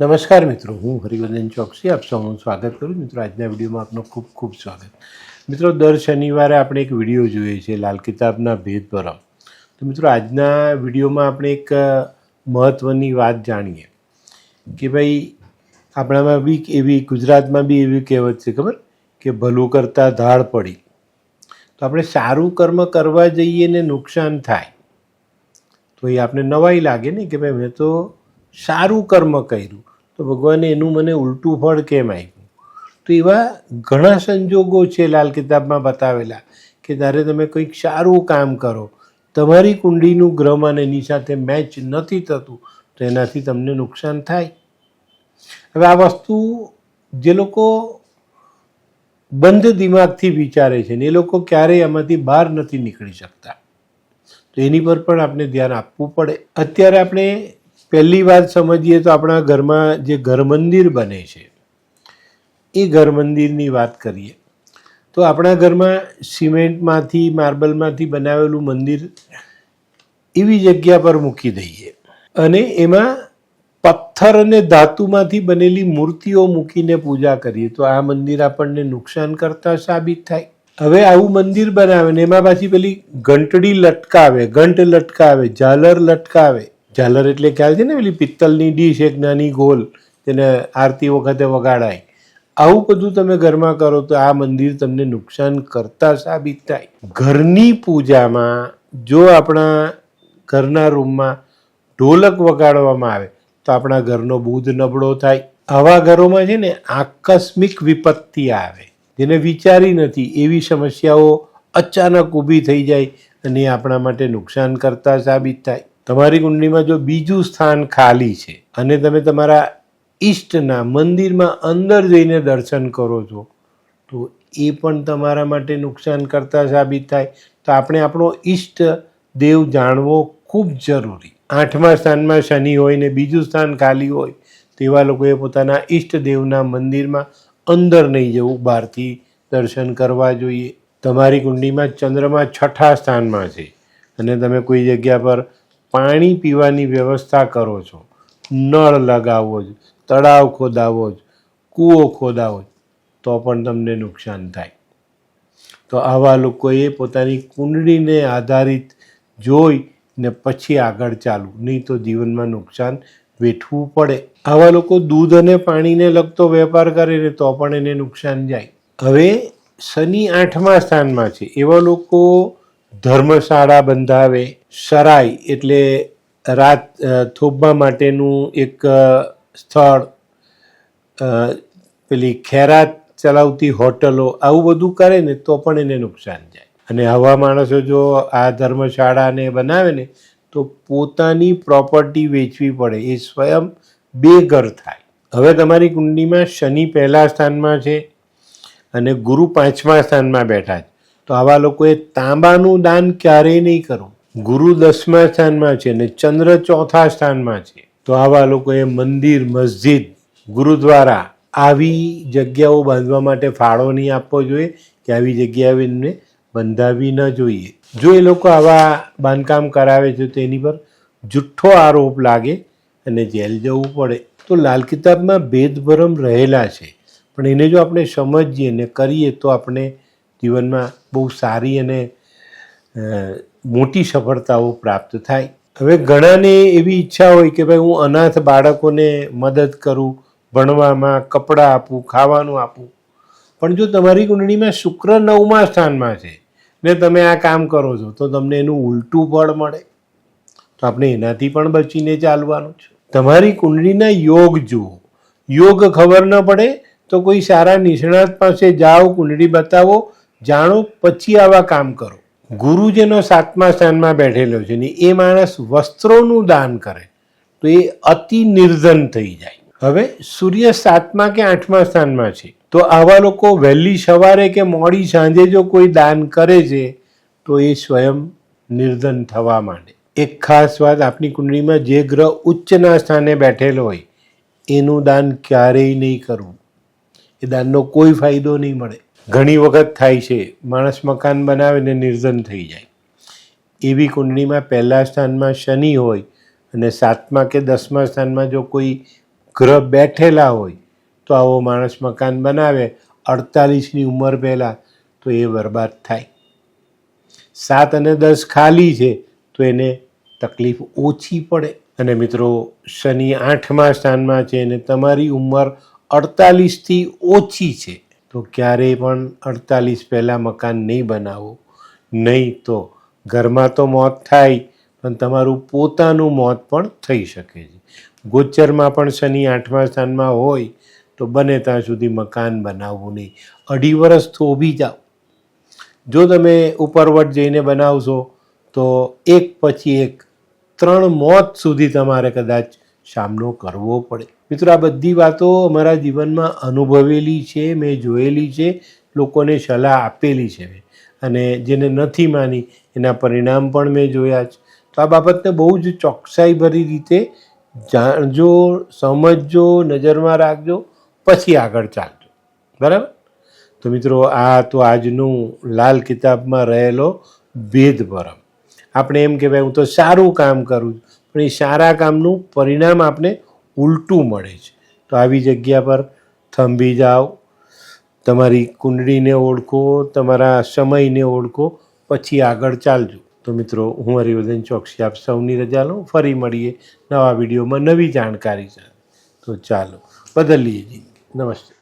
નમસ્કાર મિત્રો, હું હરિવર્ધન ચોકસી, આપ સૌનું સ્વાગત કરું મિત્રો, આજના વિડીયોમાં આપનું ખૂબ ખૂબ સ્વાગત. મિત્રો, દર શનિવારે આપણે એક વીડિયો જોઈએ છીએ લાલ કિતાબના ભેદ પરમ. તો મિત્રો, આજના વિડીયોમાં આપણે એક મહત્ત્વની વાત જાણીએ. કે ભાઈ, આપણામાં બી એવી, ગુજરાતમાં બી એવી કહેવત છે, ખબર? કે ભલું કરતાં ધાડ પડી. તો આપણે સારું કર્મ કરવા જઈએ ને નુકસાન થાય. તો એ આપણે નવાઈ લાગે ને કે ભાઈ, મેં તો સારું કર્મ કર્યું. તો ભગવાને એનું મને ઉલટું ફળ કેમ આપ્યું? તો એવા ઘણા સંજોગો છે લાલ કિતાબમાં બતાવેલા કે ત્યારે તમે કંઈક સારું કામ કરો, તમારી કુંડીનું ગ્રહ અને એની સાથે મેચ નથી થતું, તો એનાથી તમને નુકસાન થાય. હવે આ વસ્તુ જે લોકો બંધ દિમાગથી વિચારે છે ને, એ લોકો ક્યારેય આમાંથી બહાર નથી નીકળી શકતા. તો એની પર પણ આપણે ધ્યાન આપવું પડે. અત્યારે આપણે પહેલી વાત સમજીએ તો આપણા ઘરમાં જે ઘર મંદિર બને છે, એ ઘર મંદિરની વાત કરીએ. તો આપણા ઘરમાં સિમેન્ટમાંથી, માર્બલમાંથી બનાવેલું મંદિર એવી જગ્યા પર મૂકી દઈએ. અને એમાં પથ્થર અને ધાતુમાંથી બનેલી મૂર્તિઓ મૂકીને પૂજા કરીએ. તો આ મંદિર આપણને નુકસાન કરતા સાબિત થાય. હવે આવું મંદિર બનાવે ને એમાં પાછી પેલી ઘંટડી લટકાવે, ઘંટ લટકાવે, ઝાલર લટકાવે. ઝાલર એટલે ખ્યાલ છે ને પેલી પિત્તલની ડીશ એક નાની ગોલ, તેને આરતી વખતે વગાડાય. આવું બધું તમે ઘરમાં કરો તો આ મંદિર તમને નુકસાન કરતા સાબિત થાય. ઘરની પૂજામાં જો આપણા ઘરના રૂમમાં ઢોલક વગાડવામાં આવે, તો આપણા ઘરનો બુધ નબળો થાય. આવા ઘરોમાં છે ને આકસ્મિક વિપત્તિ આવે. જેને વિચારી નથી, એવી સમસ્યાઓ અચાનક ઊભી થઈ જાય અને આપણા માટે નુકસાન કરતા સાબિત થાય. તમારી કુંડલીમાં જો બીજું સ્થાન ખાલી છે અને તમે તમારા ઈષ્ટના મંદિરમાં અંદર જઈને દર્શન કરો છો, તો એ પણ તમારા માટે નુકસાન કરતા સાબિત થાય. તો આપણે આપણો ઈષ્ટ દેવ જાણવો ખૂબ જરૂરી. આઠમા સ્થાનમાં શનિ હોય ને બીજું સ્થાન ખાલી હોય, તેવા લોકોએ પોતાના ઈષ્ટ દેવના મંદિરમાં અંદર નહીં જવું, બહારથી દર્શન કરવા જોઈએ. તમારી કુંડીમાં ચંદ્રમા છઠ્ઠા સ્થાનમાં છે અને તમે કોઈ જગ્યા પર પાણી પીવાની વ્યવસ્થા કરો છો. નળ લગાવો જ તળાવ ખોદાવો જ કૂવો ખોદાવો જ તો પણ તમને નુકસાન થાય. તો આવા લોકોએ પોતાની કુંડળીને આધારિત જોઈ ને પછી આગળ ચાલવું. નહીં તો જીવનમાં નુકસાન વેઠવું પડે. આવા લોકો દૂધ અને પાણીને લગતો વેપાર કરે ને તો પણ એને નુકસાન જાય. હવે શનિ આઠમા સ્થાનમાં છે. એવા લોકો ધર્મશાળા બંધાવે સરાય એટલે રાત થોભવા માટેનું એક સ્થળ પેલી ખેરાત ચલાવતી હોટલો આવું બધું કરે ને તો પણ એને નુકસાન જાય. અને આવા માણસો જો આ ધર્મશાળાને બનાવે ને તો પોતાની પ્રોપર્ટી વેચવી પડે. એ સ્વયં બેઘર થાય. હવે તમારી કુંડલીમાં શનિ પહેલા સ્થાનમાં છે અને ગુરુ પાંચમા સ્થાનમાં બેઠા છે. તો આવા લોકોએ તાંબાનું દાન ક્યારેય નહીં કરવું. ગુરુ દસમા સ્થાનમાં છે અને ચંદ્ર ચોથા સ્થાનમાં છે. તો આવા લોકોએ મંદિર, મસ્જિદ, ગુરુદ્વારા આવી જગ્યાઓ બાંધવા માટે ફાળો નહીં આપવો જોઈએ કે આવી જગ્યાઓ એમને બંધાવી ન જોઈએ. જો એ લોકો આવા બાંધકામ કરાવે છે તો એની પર જુઠ્ઠો આરોપ લાગે અને જેલ જવું પડે. તો લાલ કિતાબમાં ભેદભરમ રહેલા છે. પણ એને જો આપણે સમજીએ ને કરીએ તો આપણે જીવનમાં બહુ સારી અને મોટી સફળતાઓ પ્રાપ્ત થાય. હવે ઘણાને એવી ઈચ્છા હોય કે ભાઈ હું અનાથ બાળકોને મદદ કરું, ભણવામાં કપડાં આપું, ખાવાનું આપું. પણ જો તમારી કુંડળીમાં શુક્ર નવમા સ્થાનમાં છે ને તમે આ કામ કરો છો, તો તમને એનું ઉલટું ફળ મળે. તો આપણે એનાથી પણ બચીને ચાલવાનું છે. તમારી કુંડળીના યોગ જુઓ. યોગ ખબર ન પડે તો કોઈ સારા નિષ્ણાત પાસે જાઓ, કુંડળી બતાવો, જાણો, પછી આવા કામ કરો. ગુરુ જેનો સાતમા સ્થાનમાં બેઠેલો છે ને એ માણસ વસ્ત્રોનું દાન કરે, તો એ અતિ નિર્ધન થઈ જાય. હવે સૂર્ય સાતમા કે આઠમા સ્થાનમાં છે, તો આવા લોકો વહેલી સવારે કે મોડી સાંજે જો કોઈ દાન કરે છે, તો એ સ્વયં નિર્ધન થવા માંડે. એક ખાસ વાત આપની કુંડળીમાં, જે ગ્રહ ઉચ્ચના સ્થાને બેઠેલો હોય, એનું દાન ક્યારેય નહીં કરવું. એ દાનનો કોઈ ફાયદો નહીં મળે. ઘણી વખત થાય છે, માણસ મકાન બનાવીને નિર્જન થઈ જાય. એવી કુંડળીમાં પહેલા સ્થાનમાં શનિ હોય અને સાતમા કે દસમા સ્થાનમાં જો કોઈ ગ્રહ બેઠેલા હોય, તો આવો માણસ મકાન બનાવે. અડતાલીસની ઉંમર પહેલાં તો એ બરબાદ થાય. સાત અને દસ ખાલી છે, તો એને તકલીફ ઓછી પડે. અને મિત્રો, શનિ આઠમા સ્થાનમાં છે અને તમારી ઉંમર અડતાલીસથી ઓછી છે. તો ક્યારેય પણ અડતાલીસ પહેલાં મકાન નહીં બનાવો. નહીં તો ઘરમાં તો મોત થાય, પણ તમારું પોતાનું મોત પણ થઈ શકે છે. ગોચરમાં પણ શનિ આઠમા સ્થાનમાં હોય, તો બને ત્યાં સુધી મકાન બનાવવું નહીં. અઢી વર્ષ થોભી જાઓ. જો તમે ઉપરવટ જઈને બનાવશો, તો એક પછી એક ત્રણ મોત સુધી તમારે કદાચ સામનો કરવો પડે. મિત્રો, આ બધી વાતો અમારા જીવનમાં અનુભવેલી છે, મેં જોયેલી છે, લોકોને સલાહ આપેલી છે. અને જેને નથી માની, એના પરિણામ પણ મેં જોયા છે. તો આ બાબતને બહુ જ ચોકસાઈભરી રીતે જાણજો, સમજજો, નજરમાં રાખજો, પછી આગળ ચાલજો. બરાબર? તો મિત્રો, આ તો આજનું લાલ કિતાબમાં રહેલો ભેદભરમ આપણે એમ કે ભાઈ હું તો સારું કામ કરું છું. પણ એ સારા કામનું પરિણામ આપણે ઉલટું મળે છે. તો આવી જગ્યા પર થંભી જાઓ, તમારી કુંડળીને ઓળખો, તમારા સમયને ઓળખો, પછી આગળ ચાલજો. તો મિત્રો, હું હરિવર્ધન ચોકસી, આપ સૌની રજા લઉં, ફરી મળીએ નવા વિડીયોમાં નવી જાણકારી સાથે. તો ચાલો, બદલીએ જિંદગી. નમસ્તે.